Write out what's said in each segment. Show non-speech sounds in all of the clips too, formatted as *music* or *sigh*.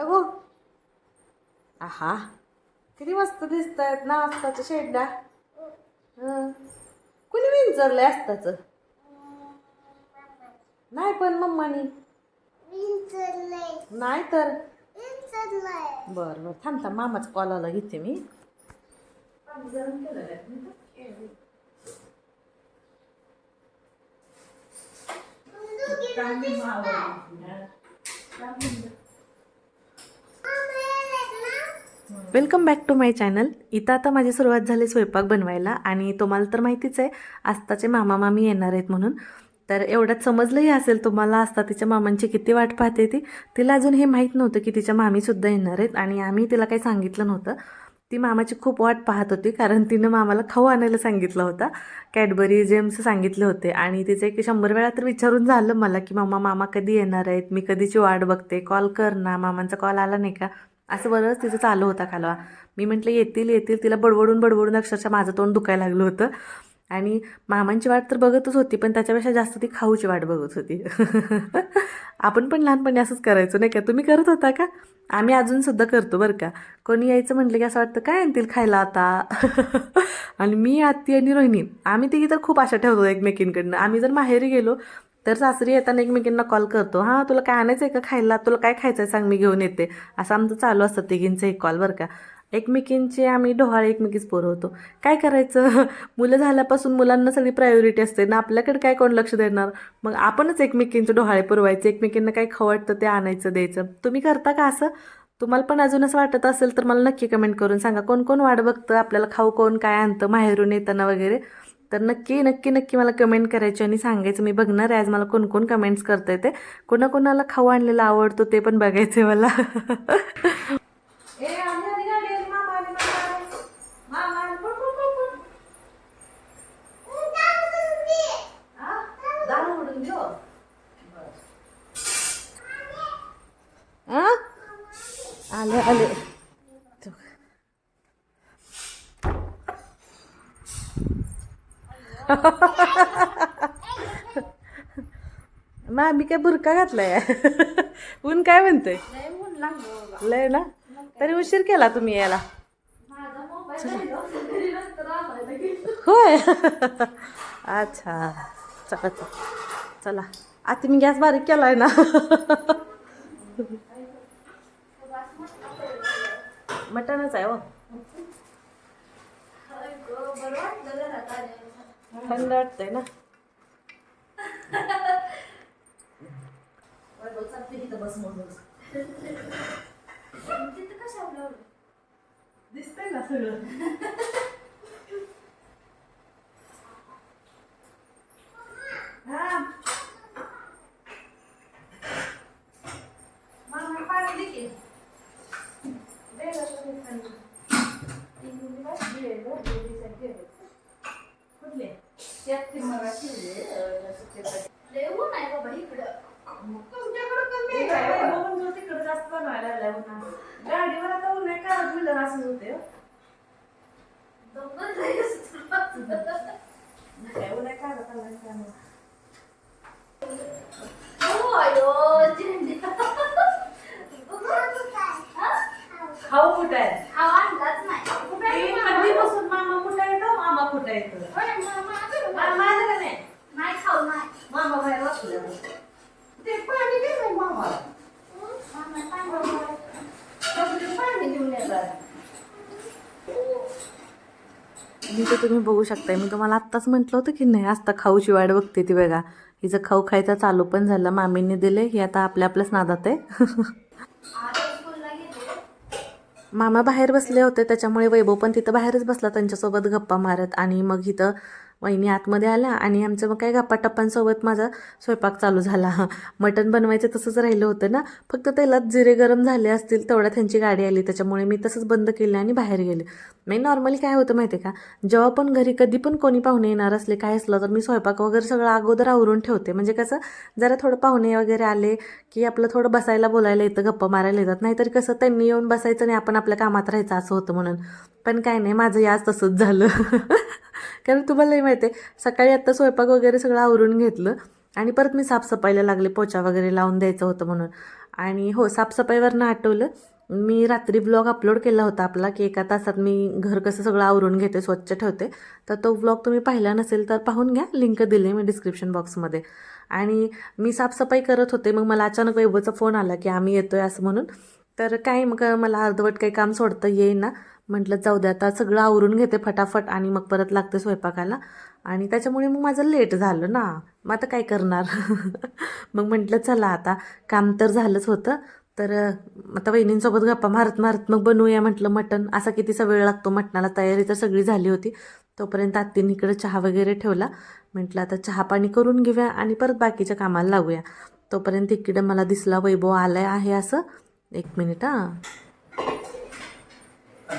बघू. आहा. किती मस्त दिसत आहेत ना आस्ताच्या शेडला हं. कुणी विंचरलंय आस्ताचं नाही पण मम्मानी. नाही तर? बर बर. थांब थांब. मामाचा कॉल आला घेते मी पाणी गरम केलेलं आहे. Welcome back to my channel. इथं आता माझी सुरुवात झाली स्वयंपाक बनवायला आणि तुम्हाला तर माहितीच आहे आस्ताचे मामा मामी येणार आहेत म्हणून. तर एवढ्यात समजलंही असेल तुम्हाला आस्ता तिच्या मामांची किती वाट पाहते ती. तिला अजून हे माहीत नव्हतं की तिच्या मामीसुद्धा येणार आहेत आणि आम्ही तिला काही सांगितलं नव्हतं. ती मामाची खूप वाट पाहत होती कारण तिनं मामाला खाऊ आणायला सांगितला होता. कॅडबरी जेम्स सांगितले होते आणि तिचं एक शंभर वेळा तर विचारून झालं मला की मामा मामा कधी येणार आहेत? मी कधीची वाट बघते? कॉल कर ना मामांचा कॉल आला नाही का? असं बरंच तिचं चालू होता कालवा मी म्हटलं येतील येतील. तिला बडबडून बडबडून अक्षरशः माझं तोंड दुखायला लागलं होतं. आणि मामांची वाट तर बघतच होती पण त्याच्यापेक्षा जास्त ती खाऊची वाट बघत होती. *laughs* आपण पण लहानपणी असंच करायचो नाही का? तुम्ही करत होता का? आम्ही अजूनसुद्धा करतो बरं का. कोणी यायचं म्हटलं की असं वाटतं काय आणतील खायला आता? *laughs* आणि मी आत्ती आणि रोहिणी आम्ही तिघी तर खूप आशा ठेवतो एकमेकींकडनं. आम्ही जर माहेरी गेलो तर सासरी येताना एकमेकींना कॉल करतो हां तुला काय आणायचं आहे का खायला? तुला काय खायचं आहे सांग मी घेऊन येते. असं आमचं चालू असतं तिघींचं एक कॉल बरं का. एकमेकींचे आम्ही डोहाळे एकमेकीच पुरवतो काय करायचं? *laughs* मुलं झाल्यापासून मुलांना सगळी प्रायोरिटी असते. ना आपल्याकडे काय कोण लक्ष देणार? मग आपणच एकमेकींचे डोहाळे पुरवायचे. एकमेकींना काय खवडतं ते आणायचं द्यायचं. तुम्ही करता का असं? तुम्हाला पण अजून असं वाटत असेल तर मला नक्की कमेंट करून सांगा. कोण कोण वाट बघतं? आपल्याला खाऊ कोण काय आणतं? माहेरून येताना वगैरे. तर नक्की नक्की नक्की मला कमेंट करायची आणि सांगायचं. मी बघणार आहे आज मला कोण कोण कमेंट्स करता येते कोणाकोणाला खाऊ आणलेला आवडतो ते पण बघायचं मला. *laughs* ए आली आली गाडी आली मामा आली मामा आली. मामा आली. पळ, पळ, पळ, पळ. हा? दार उघडून देऊ. हा? आले आले *laughs* मामी काय बुरका घातलाय? *laughs* ऊन काय म्हणते लय ना? तरी उशीर केला तुम्ही यायला. होय? *laughs* अच्छा. चला चला. चला. आता मी गॅस बारीक केलाय ना. मटनच आहे हो. थंड वाटतंय ना. *laughs* दिसतंय ना सगळं *laughs* हा. मामा पाणी दे की. दे गं तुम्ही खाली. ती मुलगी बसली आहे गं, दोघीसाठी आहे. कुठली? तुमच्याकडं कमी आहे का? बघून जो तिकडं जास्त बनवायला लागलाय उन्हात. गाडीवर आता ऊन आहे का बिल्डर असंच होते हो. काय ऊन आहे का आता चाललंय काय माहीत. खाऊ कुठं आहे? ती कधीपासून मामा कुठं येतो मामा कुठं येतो मामा आलं का नाही? मामा बाहेर बसले. ते पाणी दे ना मामाला. कपडे पाणी घेऊन येतात. मी तर तुम्ही बघू शकताय. मी तुम्हाला आत्ताच म्हटलं होतं की नाही आत्ता खाऊची वाट बघते ती बघा. हिचं खाऊ खायचा चालू पण झालं मामींनी दिले ही आता आपल्या आपल्याच नादात आहे. मामा बाहेर बसले होते त्याच्यामुळे वैभव पण तिथं बाहेरच बसला त्यांच्यासोबत गप्पा मारत आणि मग इथं वहिनी आतमध्ये आल्या आणि आमचं मग काय गप्पाटप्पांसोबत माझा स्वयंपाक चालू झाला. मटण बनवायचं तसंच राहिलं होतं ना. फक्त तेलात जिरे गरम झाले असतील तेवढ्या त्यांची गाडी आली. त्याच्यामुळे मी तसंच बंद केलं आणि बाहेर गेले. मी नॉर्मली काय होतं माहिती आहे का? जेव्हा पण घरी कधी पण कोणी पाहुणे येणार असले काय असलं तर मी स्वयंपाक वगैरे सगळं अगोदर आवरून ठेवते. म्हणजे कसं जरा थोडं पाहुणे वगैरे आले की आपलं थोडं बसायला बोलायला येतं गप्पा मारायला येतात. नाहीतर कसं त्यांनी येऊन बसायचं आणि आपण आपल्या कामात राहायचं असं होतं म्हणून. पण काय नाही माझं याच तसंच झालं. *laughs* कारण तुम्हालाही माहिती आहे सकाळी आत्ता स्वयंपाक वगैरे सगळं आवरून घेतलं आणि परत मी साफसफाईला लागले पोचा वगैरे लावून द्यायचं होतं म्हणून. आणि हो साफसफाईवरनं आठवलं मी रात्री ब्लॉग अपलोड केला होता आपला की एका तासात मी घर कसं सगळं आवरून घेते स्वच्छ ठेवते. तर तो ब्लॉग तुम्ही पाहिला नसेल तर पाहून घ्या लिंक दिली मी डिस्क्रिप्शन बॉक्समध्ये आणि मी साफसफाई करत होते मग मला अचानक वैभवचा फोन आला की आम्ही येतोय असं म्हणून. तर काय मग मला अर्धवट काही काम सोडता येईना. म्हटलं जाऊ दे आता सगळं आवरून घेते फटाफट आणि मग परत लागते स्वयंपाकाला. आणि त्याच्यामुळे मग माझं लेट झालं ना. मग आता काय करणार? *laughs* मग म्हटलं चला आता काम तर झालंच होतं तर आता वहिनींसोबत गप्पा मारत मारत मग बनवूया म्हटलं मटण. असा कितीसा वेळ लागतो मटणाला. तयारी तर सगळी झाली होती. तोपर्यंत आत्तीने इकडे चहा वगैरे ठेवला. म्हटलं आता चहा पाणी करून घेऊया आणि परत बाकीच्या कामाला लागूया. तोपर्यंत इकडे मला दिसला वैभव आलाय आहे असं. एक मिनिट हां. *laughs*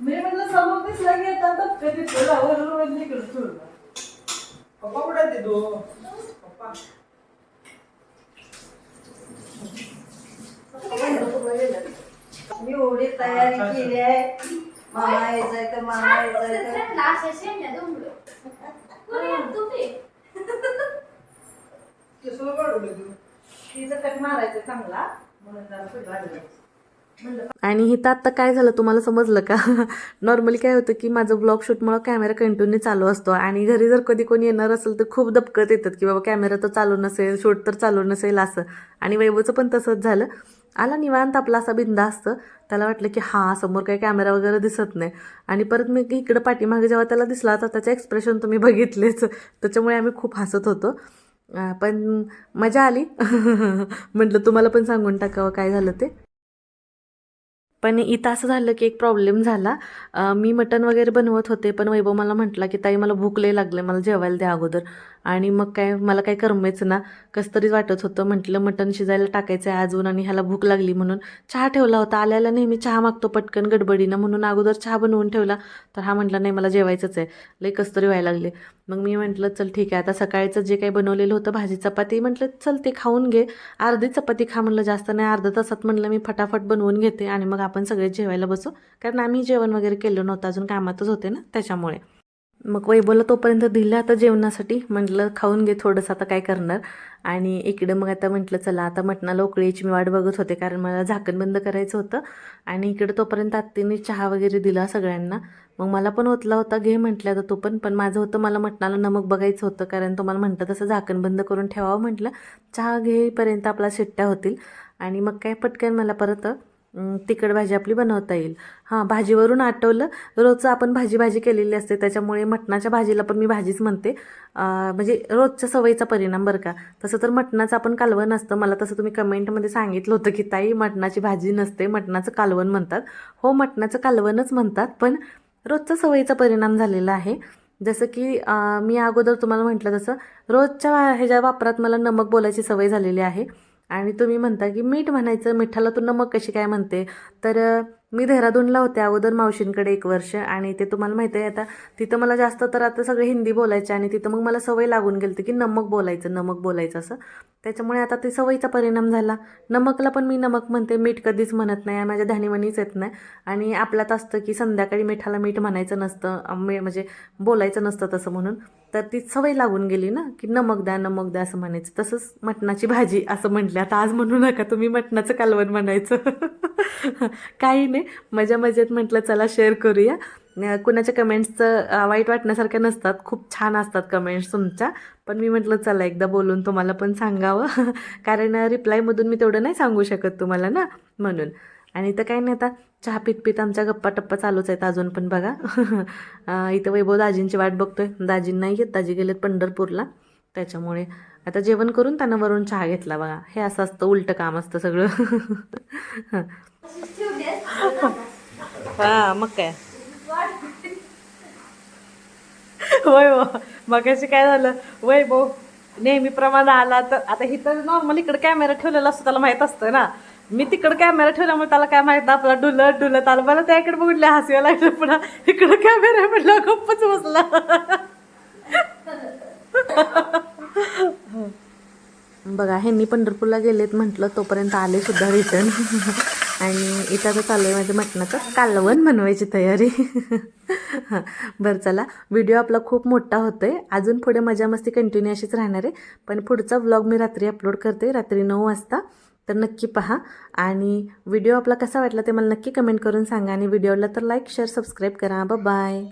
मी म्हटलं समोर दिसला की येतात धक्के देतो वरून वरून इकडे ठेवलं. पप्पा कुठे ते तू पप्पा. मी एवढी तयारी केली आहे. मामा यायचंय तर मामा यायचंय तर. केसाला वाढवले तू? तिचं कट मारायचं चांगला म्हणून जरा सगळं आडलं. आणि इथं आत्ता काय झालं तुम्हाला समजलं का? नॉर्मली काय होतं की माझं ब्लॉग शूटमुळं कॅमेरा कंटिन्यू चालू असतो आणि घरी जर कधी कोणी येणार असेल तर खूप दपकत येतात की बाबा कॅमेरा तर चालू नसेल शूट तर चालू नसेल असं. आणि वैभवचं पण तसंच झालं. आला निवांत आपला असा बिंदास्त. असतं त्याला वाटलं की हा समोर काही कॅमेरा वगैरे दिसत नाही. आणि परत मी इकडं पाठीमागे जेव्हा त्याला दिसला तर त्याचं एक्सप्रेशन तुम्ही बघितलेच. त्याच्यामुळे आम्ही खूप हसत होतो. पण मजा आली. *laughs* म्हटलं तुम्हाला पण सांगून टाकावं काय झालं ते. पण इथं असं झालं की एक प्रॉब्लेम झाला. मी मटण वगैरे बनवत होते पण वैभव मला म्हटला की ताई मला भूक लई लागले मला जेवायला द्या अगोदर. आणि मग काय मला काय करमेच ना कसं तरी वाटत होतं. म्हटलं मटण शिजायला टाकायचं आहे अजून आणि ह्याला भूक लागली म्हणून. चहा ठेवला होता. आल्याला नेहमी चहा मागतो पटकन गडबडीनं म्हणून अगोदर चहा बनवून ठेवला. तर हा म्हटला नाही मला जेवायचंच आहे. लई कसं तरी व्हायला लागले. मग मी म्हटलं चल ठीक आहे. आता सकाळचं जे काही बनवलेलं होतं भाजी चपाती. म्हटलं चल ते खाऊन घे. अर्धी चपाती खा म्हणलं जास्त नाही. अर्धा तासात म्हटलं मी फटाफट बनवून घेते आणि मग आपण सगळे जेवायला बसू. कारण आम्ही जेवण वगैरे केलं नव्हतं. अजून कामातच होते ना त्याच्यामुळे. मग वैभवला तोपर्यंत दिलं आता जेवणासाठी. म्हटलं खाऊन घे थोडंसं आता काय करणार? आणि इकडं मग आता म्हटलं चला आता मटणाला उकळीची मी वाट बघत होते कारण मला झाकण बंद करायचं होतं. आणि इकडं तोपर्यंत आत्तीने चहा वगैरे दिला सगळ्यांना. मग मला पण ओतला होता घे म्हटलं आता तो पण. पण माझं होतं मला मटणाला नमक बघायचं होतं कारण तुम्हाला म्हणतं तसं झाकण बंद करून ठेवावं म्हटलं. चहा घेईपर्यंत आपला शिट्ट्या होतील. आणि मग काय पटकन मला परत तिखट भाजी आपली बनवता येईल. हां भाजीवरून आठवलं रोजचं आपण भाजी भाजी केलेली असते त्याच्यामुळे मटणाच्या भाजीला पण मी भाजीच म्हणते. म्हणजे रोजच्या सवयीचा परिणाम बरं का. तसं तर मटणाचं आपण कालवण असतं. मला तसं तुम्ही कमेंटमध्ये सांगितलं होतं की ताई मटणाची भाजी नसते मटणाचं कालवण म्हणतात. हो मटणाचं कालवणच म्हणतात पण रोजचा सवयीचा परिणाम झालेला आहे. जसं की मी अगोदर तुम्हाला म्हटलं तसं रोजच्या ह्याच्या वापरात मला नमक बोलायची सवय झालेली आहे. आणि तुम्ही म्हणता की मीठ म्हणायचं मिठाला तू नमक कशी काय म्हणते? तर मी देहरादूनला होते अगोदर मावशींकडे एक वर्ष आणि ते तुम्हाला माहिती आहे आता तिथं मला जास्त तर आता सगळे हिंदी बोलायचे आणि तिथं मग मला सवय लागून गेली की नमक बोलायचं नमक बोलायचं असं. त्याच्यामुळे आता ते सवयीचा परिणाम झाला. नमकला पण मी नमक म्हणते मीठ कधीच म्हणत नाही माझ्या धानीमनीच येत नाही. आणि आपल्यात असतं की संध्याकाळी मिठाला मीठ म्हणायचं नसतं मे- म्हणजे बोलायचं नसतं तसं म्हणून. तर ती सवय लागून गेली ना की नमक द्या नमक द्या असं म्हणायचं. तसंच मटणाची भाजी असं म्हटलं. आता आज म्हणू नका तुम्ही मटणाचं कालवण म्हणायचं. *laughs* काही नाही मजा मजेत म्हटलं चला शेअर करूया. कुणाच्या कमेंट्सचं वाईट वाटण्यासारख्या नसतात. खूप छान असतात कमेंट्स तुमच्या. पण मी म्हटलं चला एकदा बोलून तुम्हाला पण सांगावं. *laughs* कारण रिप्लायमधून मी तेवढं नाही सांगू शकत तुम्हाला ना म्हणून. आणि इथं काही नाही आता चहा पित पित आमच्या गप्पा टप्पा चालूच आहेत अजून पण बघा. *laughs* इथं वैभव दाजींची वाट बघतोय. दाजी नाही येत दाजी गेलेत पंढरपूरला. त्याच्यामुळे आता जेवण करून त्यांना वरून चहा घेतला बघा. हे असं असतं उलटं काम असतं सगळं. *laughs* हा मग काय? वय मग मगाशी काय झालं? वय भाऊ नेहमीप्रमाणे आला तर आता इथं नॉर्मल इकडे कॅमेरा ठेवलेला असतो त्याला माहीत असतं ना. मी तिकडं कॅमेरा ठेवल्यामुळे त्याला काय माहीत? आपला डुलत डुलत आलं. मला त्याकडे बघितलं हसव्या लागलं पण इकडं कॅमेरा म्हटलं गप्पच बसला. बघा ह्यांनी पंढरपूरला गेलेत म्हटलं तोपर्यंत आले सुद्धा रिटर्न आणि इथं आता चालू आहे माझं मटणाचं कालवण बनवायची तयारी. हां बरं चला. व्हिडिओ आपला खूप मोठा होतो आहे अजून पुढे मजा मस्ती कंटिन्यू अशीच राहणार आहे. पण पुढचा व्लॉग मी रात्री अपलोड करते रात्री नऊ वाजता. तर नक्की पहा. आणि व्हिडिओ आपला कसा वाटला ते मला नक्की कमेंट करून सांगा. आणि व्हिडिओला तर लाईक शेअर सबस्क्राईब करा. बाय